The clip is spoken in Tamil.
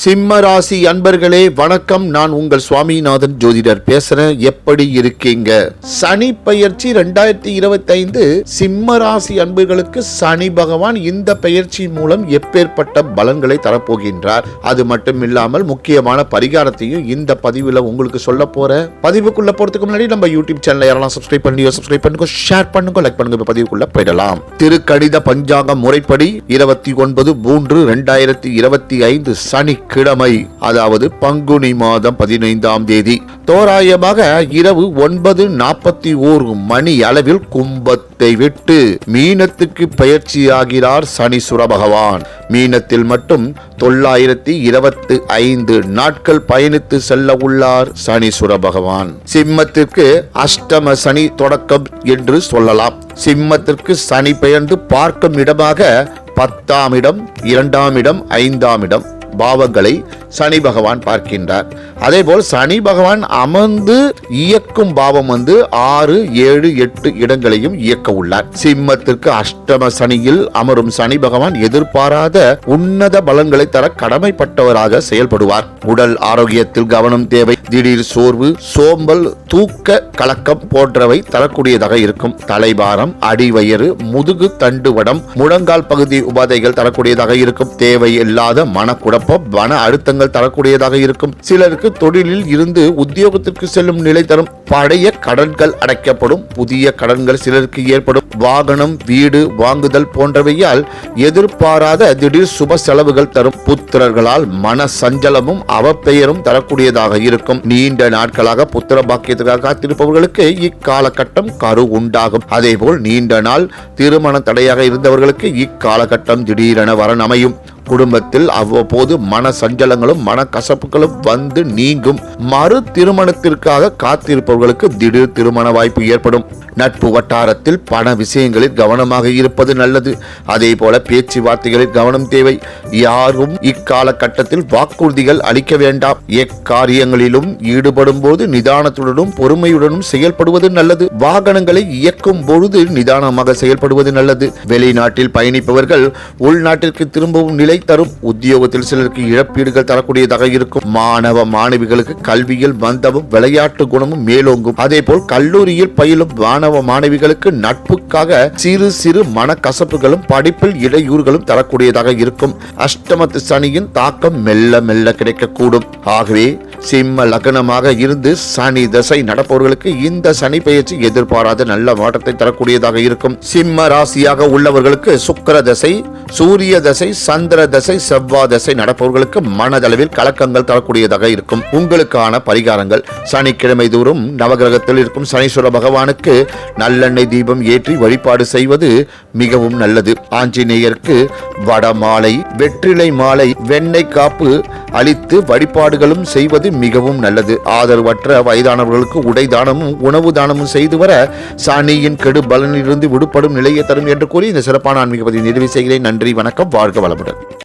சிம்ம ராசி அன்பர்களே வணக்கம். நான் உங்கள் சுவாமிநாதன் ஜோதிடர். பேசுறேன் எப்படி இருக்கீங்க? சனி பயிற்சி ரெண்டாயிரத்தி இருபத்தி ஐந்து சிம்ம ராசி அன்பர்களுக்கு சனி பகவான் இந்த பயிற்சி மூலம் எப்பேற்பட்ட பலன்களை தரப்போகின்றார். அது மட்டும் இல்லாமல் முக்கியமான பரிகாரத்தையும் இந்த பதிவில் உங்களுக்கு சொல்ல போறேன். பதிவுக்குள்ள போறதுக்கு முன்னாடி நம்ம யூடியூப் சேனல் யாரெல்லாம் சப்ஸ்கிரைப் பண்ணியோ சப்ஸ்கிரைப் பண்ணுங்க ஷேர் பண்ணுங்க லைக் பண்ணுங்க பதிவுக்குள்ள போயிடலாம். திருக்கணித பஞ்சாங்க முறைப்படி இருபத்தி ஒன்பது மூன்று ரெண்டாயிரத்தி இருபத்தி ஐந்து சனி கிழமை அதாவது பங்குனி மாதம் பதினைந்தாம் தேதி. தோராயமாக இரவு ஒன்பது நாற்பத்தி ஓரு மணி அளவில் கும்பத்தை விட்டு மீனத்துக்கு பயிற்சியாகிறார் சனீஸ்வர பகவான். மீனத்தில் மட்டும் தொள்ளாயிரத்தி இருபத்தி ஐந்து நாட்கள் பயணித்து செல்ல உள்ளார் சனீஸ்வர பகவான். சிம்மத்திற்கு அஷ்டம சனி தொடக்கம் என்று சொல்லலாம். சிம்மத்திற்கு சனி பெயர்ந்து பார்க்கும் இடமாக பத்தாம் இடம் இரண்டாம் இடம் ஐந்தாம் இடம் பாவங்களை சனி பகவான் பார்க்கின்றார். அதேபோல் சனி பகவான் அமர்ந்து இயக்கும் பாவம் வந்து ஆறு ஏழு எட்டு இடங்களையும் இயக்க உள்ளார். சிம்மத்திற்கு அஷ்டம சனியில் அமரும் சனி பகவான் எதிர்பாராத உன்னத பலன்களை தர கடமைப்பட்டவராக செயல்படுவார். உடல் ஆரோக்கியத்தில் கவனம் தேவை. திடீர் சோர்வு சோம்பல் தூக்க கலக்கம் போன்றவை தரக்கூடியதாக இருக்கும். தலைபாரம் அடிவயிறு முதுகு தண்டுவடம் முழங்கால் பகுதி உபாதைகள் தரக்கூடியதாக இருக்கும். தேவையில்லாத மனக்குழப்பம் மன அழுத்தங்கள் பலன்கள் தரக்கூடியதாக இருக்கும். சிலருக்கு தொழிலில் இருந்து உத்தியோகத்திற்கு செல்லும் நிலை தரும் பழைய கடன்கள் அடைக்கப்படும். புதிய கடன்கள் சிலருக்கு ஏற்படும். வாகனம் வீடு வாங்குதல் போன்றவையால் எதிர்பாராத திடீர் சுப செலவுகள் தரும். புத்திரர்களால் மன சஞ்சலமும் அவப்பெயரும் தரக்கூடியதாக இருக்கும். நீண்ட நாட்களாக புத்திர பாக்கியத்துக்காக காத்திருப்பவர்களுக்கு இக்காலகட்டம் கரு உண்டாகும். அதேபோல் நீண்ட நாள் திருமண தடையாக இருந்தவர்களுக்கு இக்காலகட்டம் திடீரென வரன் அமையும். குடும்பத்தில் அவ்வப்போது மன சஞ்சலங்களும் மன கசப்புகளும் வந்து நீங்கும். மறு திருமணத்திற்காக காத்திருப்பவர்களுக்கு திடீர் திருமண வாய்ப்பு ஏற்படும். நட்பு வட்டாரத்தில் பண விஷயங்களில் கவனமாக இருப்பது நல்லது. அதே போல பேச்சுவார்த்தைகளில் கவனம் தேவை. யாரும் இக்காலகட்டத்தில் வாக்குறுதிகள் அளிக்க வேண்டாம். எக்காரியங்களிலும் ஈடுபடும் போது நிதானத்துடனும் பொறுமையுடனும் செயல்படுவது நல்லது. வாகனங்களை இயக்கும் பொழுது நிதானமாக செயல்படுவது நல்லது. வெளிநாட்டில் பயணிப்பவர்கள் உள்நாட்டிற்கு திரும்பவும் நிலை தரும் உத்தியோகத்தில் சிலருக்கு இழப்பீடுகள் தரக்கூடியதாக இருக்கும். மாணவ மாணவிகளுக்கு கல்வியில் மந்தமும் விளையாட்டு குணமும் மேலோங்கும். அதே போல் கல்லூரியில் பயிலும் மாணவ மாணவிகளுக்கு நட்புக்காக சிறு சிறு மனக்கசப்புகளும் படிப்பில் இடையூறுகளும் தரக்கூடியதாக இருக்கும். அஷ்டமத்து சனியின் தாக்கம் மெல்ல மெல்ல கிடைக்கக்கூடும். ஆகவே சிம்ம லக்னமாக இருந்து சனி தசை நடப்பவர்களுக்கு இந்த சனி பயிற்சி எதிர்பாராத நல்ல மாற்றத்தை தரக்கூடியதாக இருக்கும். சிம்ம ராசியாக உள்ளவர்களுக்கு சுக்கிர தசை சூரிய தசை சந்திர தசை செவ்வாய் தசை நடப்பவர்களுக்கு மனதளவில் கலக்கங்கள் தரக்கூடியதாக இருக்கும். உங்களுக்கான பரிகாரங்கள். சனிக்கிழமை தோறும் நவகிரகத்தில் இருக்கும் சனீஸ்வர பகவானுக்கு நல்லெண்ணெய் தீபம் ஏற்றி வழிபாடு செய்வது மிகவும் நல்லது. ஆஞ்சநேயருக்கு வடமாலை வெற்றிலை மாலை வெண்ணெய் காப்பு அளித்து வழிபாடுகளும் செய்வது மிகவும் நல்லது. ஆதரவற்ற வயதானவர்களுக்கு உடை தானமும் உணவு தானமும் செய்து வர சாணியின் கெடு பலனிலிருந்து விடுபடும் நிலையை தரும் என்று கூறி இந்த சிறப்பான ஆன்மீக பதிவை நிறைவு செய்கிறேன். நன்றி வணக்கம் வாழ்க வளமுடன்.